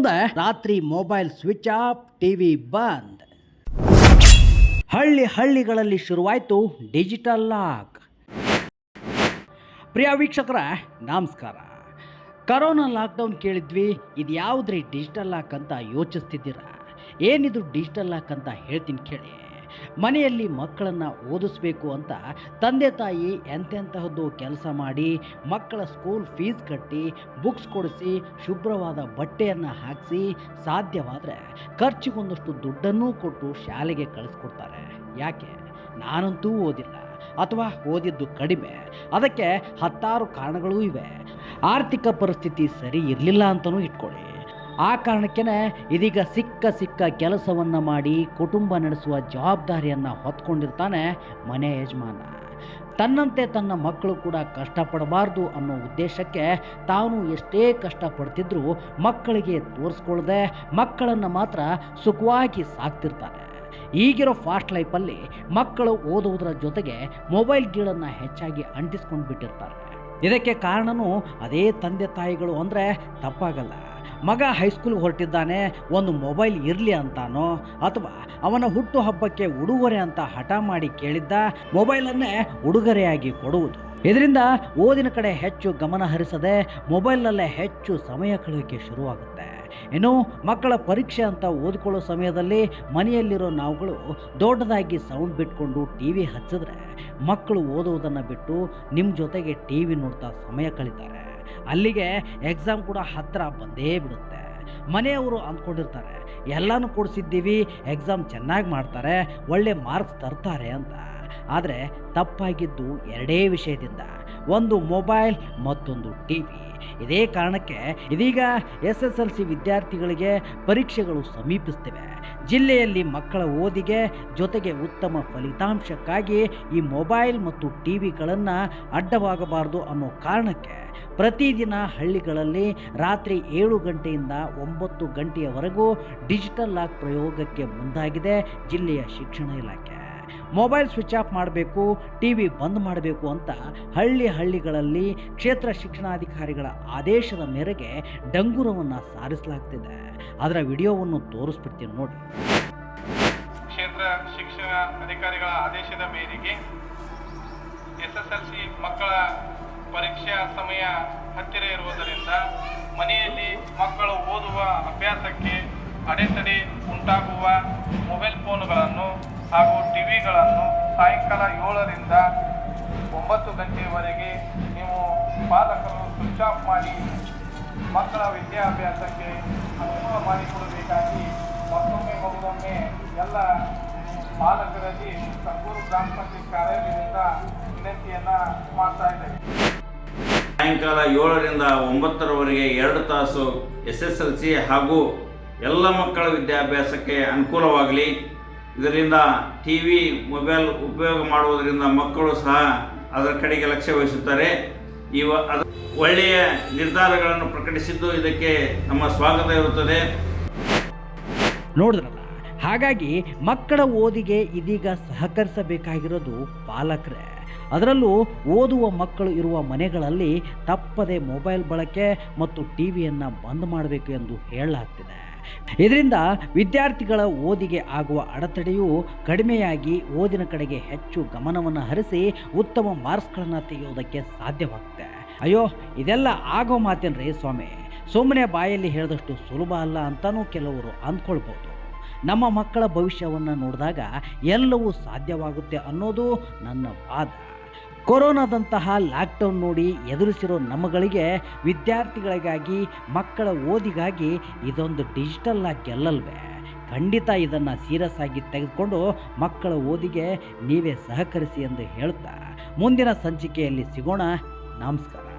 ಮುಂದೆ ರಾತ್ರಿ mobile switch of TV ಬಂದ್. ಹಳ್ಳಿ ಹಳ್ಳಿಗಳಲ್ಲಿ ಶುರುವಾಯಿತು ಡಿಜಿಟಲ್ ಲಾಕ್ ಪ್ರಿಯ ವೀಕ್ಷಕರ, ನಮಸ್ಕಾರ. ಕರೋನಾ ಲಾಕ್ಡೌನ್ ಕೇಳಿದ್ವಿ, ಇದು ಯಾವುದ್ರಿ ಡಿಜಿಟಲ್ ಲಾಕ್ ಅಂತ ಯೋಚಿಸ್ತಿದ್ದೀರಾ? ಏನಿದು ಡಿಜಿಟಲ್ ಲಾಕ್ ಅಂತ ಹೇಳ್ತೀನಿ ಕೇಳಿ. ಮನೆಯಲ್ಲಿ ಮಕ್ಕಳನ್ನು ಓದಿಸ್ಬೇಕು ಅಂತ ತಂದೆ ತಾಯಿ ಎಂತೆಂತಹದ್ದು ಕೆಲಸ ಮಾಡಿ ಮಕ್ಕಳ ಸ್ಕೂಲ್ ಫೀಸ್ ಕಟ್ಟಿ ಬುಕ್ಸ್ ಕೊಡಿಸಿ ಶುಭ್ರವಾದ ಬಟ್ಟೆಯನ್ನು ಹಾಕಿಸಿ ಸಾಧ್ಯವಾದರೆ ಖರ್ಚಿಗೊಂದಷ್ಟು ದುಡ್ಡನ್ನೂ ಕೊಟ್ಟು ಶಾಲೆಗೆ ಕಳಿಸ್ಕೊಡ್ತಾರೆ. ಯಾಕೆ? ನಾನಂತೂ ಓದಿಲ್ಲ. ಅಥವಾ ಓದಿದ್ದು ಕಡಿಮೆ. ಅದಕ್ಕೆ ಹತ್ತಾರು ಕಾರಣಗಳೂ ಇವೆ. ಆರ್ಥಿಕ ಪರಿಸ್ಥಿತಿ ಸರಿ ಇರಲಿಲ್ಲ ಅಂತಲೂ ಇಟ್ಕೊಳ್ಳಿ. ಆ ಕಾರಣಕ್ಕೇ ಇದೀಗ ಸಿಕ್ಕ ಸಿಕ್ಕ ಕೆಲಸವನ್ನು ಮಾಡಿ ಕುಟುಂಬ ನಡೆಸುವ ಜವಾಬ್ದಾರಿಯನ್ನು ಹೊತ್ಕೊಂಡಿರ್ತಾನೆ ಮನೆ ಯಜಮಾನ. ತನ್ನಂತೆ ತನ್ನ ಮಕ್ಕಳು ಕೂಡ ಕಷ್ಟಪಡಬಾರ್ದು ಅನ್ನೋ ಉದ್ದೇಶಕ್ಕೆ ತಾನು ಎಷ್ಟೇ ಕಷ್ಟಪಡ್ತಿದ್ರು ಮಕ್ಕಳಿಗೆ ತೋರಿಸ್ಕೊಳ್ಳದೆ ಮಕ್ಕಳನ್ನು ಮಾತ್ರ ಸುಖವಾಗಿ ಸಾಕ್ತಿರ್ತಾನೆ. ಈಗಿರೋ ಫಾಸ್ಟ್ ಲೈಫಲ್ಲಿ ಮಕ್ಕಳು ಓದುವುದರ ಜೊತೆಗೆ ಮೊಬೈಲ್ ಗೀಳನ್ನು ಹೆಚ್ಚಾಗಿ ಅಂಟಿಸ್ಕೊಂಡು ಬಿಟ್ಟಿರ್ತಾರೆ ಇದಕ್ಕೆ ಕಾರಣನೂ ಅದೇ ತಂದೆ ತಾಯಿಗಳು ಅಂದರೆ ತಪ್ಪಾಗಲ್ಲ. ಮಗ ಹೈಸ್ಕೂಲ್ಗೆ ಹೊರಟಿದ್ದಾನೆ, ಒಂದು ಮೊಬೈಲ್ ಇರಲಿ ಅಂತಾನೋ, ಅಥವಾ ಅವನ ಹುಟ್ಟು ಹಬ್ಬಕ್ಕೆ ಉಡುಗೊರೆ ಅಂತ ಹಠ ಮಾಡಿ ಕೇಳಿದ್ದ ಮೊಬೈಲನ್ನೇ ಉಡುಗೊರೆಯಾಗಿ ಕೊಡುವುದು. ಇದರಿಂದ ಓದಿನ ಕಡೆ ಹೆಚ್ಚು ಗಮನ ಹರಿಸದೆ ಮೊಬೈಲ್ನಲ್ಲೇ ಹೆಚ್ಚು ಸಮಯ ಕಳೆಯೋಕ್ಕೆ ಶುರುವಾಗುತ್ತೆ. ಇನ್ನು ಮಕ್ಕಳ ಪರೀಕ್ಷೆ ಅಂತ ಓದಿಕೊಳ್ಳೋ ಸಮಯದಲ್ಲಿ ಮನೆಯಲ್ಲಿರೋ ನಾವುಗಳು ದೊಡ್ಡದಾಗಿ ಸೌಂಡ್ ಬಿಟ್ಕೊಂಡು ಟಿ ವಿ ಹಚ್ಚಿದ್ರೆ ಮಕ್ಕಳು ಓದುವುದನ್ನು ಬಿಟ್ಟು ನಿಮ್ಮ ಜೊತೆಗೆ ಟಿ ವಿ ನೋಡ್ತಾ ಸಮಯ ಕಳೀತಾರೆ. ಅಲ್ಲಿಗೆ ಎಕ್ಸಾಮ್ ಕೂಡ ಹತ್ತಿರ ಬಂದೇ ಬಿಡುತ್ತೆ. ಮನೆಯವರು ಅಂದ್ಕೊಂಡಿರ್ತಾರೆ, ಎಲ್ಲನೂ ಕೊಡಿಸಿದ್ದೀವಿ ಎಕ್ಸಾಮ್ ಚೆನ್ನಾಗಿ ಮಾಡ್ತಾರೆ, ಒಳ್ಳೆ ಮಾರ್ಕ್ಸ್ ತರ್ತಾರೆ ಅಂತ. ಆದರೆ ತಪ್ಪಾಗಿದ್ದು ಎರಡೇ ವಿಷಯದಿಂದ, ಒಂದು ಮೊಬೈಲ್ ಮತ್ತೊಂದು ಟಿ ವಿ ಇದೇ ಕಾರಣಕ್ಕೆ ಇದೀಗ ಎಸ್ ಎಸ್ ಎಲ್ ಸಿ ವಿದ್ಯಾರ್ಥಿಗಳಿಗೆ ಪರೀಕ್ಷೆಗಳು ಸಮೀಪಿಸ್ತಿವೆ ಜಿಲ್ಲೆಯಲ್ಲಿ ಮಕ್ಕಳ ಓದಿಗೆ ಜೊತೆಗೆ ಉತ್ತಮ ಫಲಿತಾಂಶಕ್ಕಾಗಿ ಈ ಮೊಬೈಲ್ ಮತ್ತು ಟಿ ವಿಗಳನ್ನು ಅಡ್ಡವಾಗಬಾರದು ಅನ್ನೋ ಕಾರಣಕ್ಕೆ ಪ್ರತಿದಿನ ಹಳ್ಳಿಗಳಲ್ಲಿ ರಾತ್ರಿ ಏಳು ಗಂಟೆಯಿಂದ ಒಂಬತ್ತು ಗಂಟೆಯವರೆಗೂ ಡಿಜಿಟಲ್ ಲಾಕ್ ಪ್ರಯೋಗಕ್ಕೆ ಮುಂದಾಗಿದೆ ಜಿಲ್ಲೆಯ ಶಿಕ್ಷಣ ಇಲಾಖೆ. ಮೊಬೈಲ್ ಸ್ವಿಚ್ ಆಫ್ ಮಾಡಬೇಕು ಟಿ ವಿ ಬಂದ್ ಮಾಡಬೇಕು ಅಂತ ಹಳ್ಳಿ ಹಳ್ಳಿಗಳಲ್ಲಿ ಕ್ಷೇತ್ರ ಶಿಕ್ಷಣಾಧಿಕಾರಿಗಳ ಆದೇಶದ ಮೇರೆಗೆ ಡಂಗುರವನ್ನು ಸಾರಿಸಲಾಗ್ತಿದೆ. ಅದರ ವಿಡಿಯೋವನ್ನು ತೋರಿಸ್ಬಿಡ್ತೀನಿ ನೋಡಿ. ಕ್ಷೇತ್ರ ಶಿಕ್ಷಣ ಅಧಿಕಾರಿಗಳ ಆದೇಶದ ಮೇರೆಗೆ ಎಸ್ ಎಸ್ ಎಲ್ ಸಿ ಮಕ್ಕಳ ಪರೀಕ್ಷಾ ಸಮಯ ಹತ್ತಿರ ಇರುವುದರಿಂದ ಮನೆಯಲ್ಲಿ ಮಕ್ಕಳು ಓದುವ ಅಭ್ಯಾಸಕ್ಕೆ ಅಡೆತಡೆ ಉಂಟಾಗುವ ಮೊಬೈಲ್ ಫೋನ್ಗಳನ್ನು ಹಾಗೂ ಟಿವಿಗಳನ್ನು ಸಾಯಂಕಾಲ ಏಳರಿಂದ ಒಂಬತ್ತು ಗಂಟೆಯವರೆಗೆ ನೀವು ಪಾಲಕರು ಸ್ವಿಚ್ ಆಫ್ ಮಾಡಿ ಮಕ್ಕಳ ವಿದ್ಯಾಭ್ಯಾಸಕ್ಕೆ ಅನುಕೂಲ ಮಾಡಿಕೊಡಬೇಕಾಗಿ ಮತ್ತೊಮ್ಮೆ ಮಗುವೊಮ್ಮೆ ಎಲ್ಲ ಪಾಲಕರಲ್ಲಿ ಸಂಗೂರು ಗ್ರಾಮ ಪಂಚಾಯತ್ ಕಾರ್ಯಾಲಯದಿಂದ ವಿನಂತಿಯನ್ನು ಮಾಡ್ತಾ ಇದ್ದೇವೆ. ಸಾಯಂಕಾಲ ಏಳರಿಂದ ಒಂಬತ್ತರವರೆಗೆ ಎರಡು ತಾಸು ಎಸ್ ಎಸ್ ಎಲ್ ಸಿ ಹಾಗೂ ಎಲ್ಲ ಮಕ್ಕಳ ವಿದ್ಯಾಭ್ಯಾಸಕ್ಕೆ ಅನುಕೂಲವಾಗಲಿ. ಇದರಿಂದ ಟಿ ವಿ ಮೊಬೈಲ್ ಉಪಯೋಗ ಮಾಡುವುದರಿಂದ ಮಕ್ಕಳು ಸಹ ಅದರ ಕಡೆಗೆ ಲಕ್ಷ್ಯ ವಹಿಸುತ್ತಾರೆ. ಇವ ಒಳ್ಳೆಯ ನಿರ್ಧಾರಗಳನ್ನು ಪ್ರಕಟಿಸಿದ್ದು ಇದಕ್ಕೆ ನಮ್ಮ ಸ್ವಾಗತ ಇರುತ್ತದೆ. ನೋಡಿದ್ರಲ್ಲ, ಹಾಗಾಗಿ ಮಕ್ಕಳ ಓದಿಗೆ ಇದೀಗ ಸಹಕರಿಸಬೇಕಾಗಿರೋದು ಪಾಲಕರೇ. ಅದರಲ್ಲೂ ಓದುವ ಮಕ್ಕಳು ಇರುವ ಮನೆಗಳಲ್ಲಿ ತಪ್ಪದೆ ಮೊಬೈಲ್ ಬಳಕೆ ಮತ್ತು ಟಿ ವಿಯನ್ನು ಬಂದ್ ಮಾಡಬೇಕು ಎಂದು ಹೇಳಲಾಗ್ತಿದೆ. ಇದರಿಂದ ವಿದ್ಯಾರ್ಥಿಗಳ ಓದಿಗೆ ಆಗುವ ಅಡೆತಡೆಯು ಕಡಿಮೆಯಾಗಿ ಓದಿನ ಕಡೆಗೆ ಹೆಚ್ಚು ಗಮನವನ್ನು ಹರಿಸಿ ಉತ್ತಮ ಮಾರ್ಕ್ಸ್ಗಳನ್ನು ತೆಗೆಯೋದಕ್ಕೆ ಸಾಧ್ಯವಾಗುತ್ತೆ ಅಯ್ಯೋ, ಇದೆಲ್ಲ ಆಗೋ ಮಾತೇನ್ರಿ ಸ್ವಾಮಿ? ಸುಮ್ಮನೆ ಬಾಯಲ್ಲಿ ಹೇಳಿದಷ್ಟು ಸುಲಭ ಅಲ್ಲ ಅಂತಲೂ ಕೆಲವರು ಅಂದ್ಕೊಳ್ಬೋದು. ನಮ್ಮ ಮಕ್ಕಳ ಭವಿಷ್ಯವನ್ನು ನೋಡಿದಾಗ ಎಲ್ಲವೂ ಸಾಧ್ಯವಾಗುತ್ತೆ ಅನ್ನೋದು ನನ್ನ ವಾದ. ಕೊರೋನಾದಂತಹ ಲಾಕ್ಡೌನ್ ನೋಡಿ ಎದುರಿಸಿರೋ ನಮ್ಮಗಳಿಗೆ, ವಿದ್ಯಾರ್ಥಿಗಳಿಗಾಗಿ, ಮಕ್ಕಳ ಓದಿಗಾಗಿ ಇದೊಂದು ಡಿಜಿಟಲ್ ಲಾಕ್ ಗೆಲ್ಲಲ್ವೇ ಖಂಡಿತ ಇದನ್ನು ಸೀರಿಯಸ್ ಆಗಿ ತೆಗೆದುಕೊಂಡು ಮಕ್ಕಳ ಓದಿಗೆ ನೀವೇ ಸಹಕರಿಸಿ ಎಂದು ಹೇಳ್ತಾ ಮುಂದಿನ ಸಂಚಿಕೆಯಲ್ಲಿ ಸಿಗೋಣ. ನಮಸ್ಕಾರ.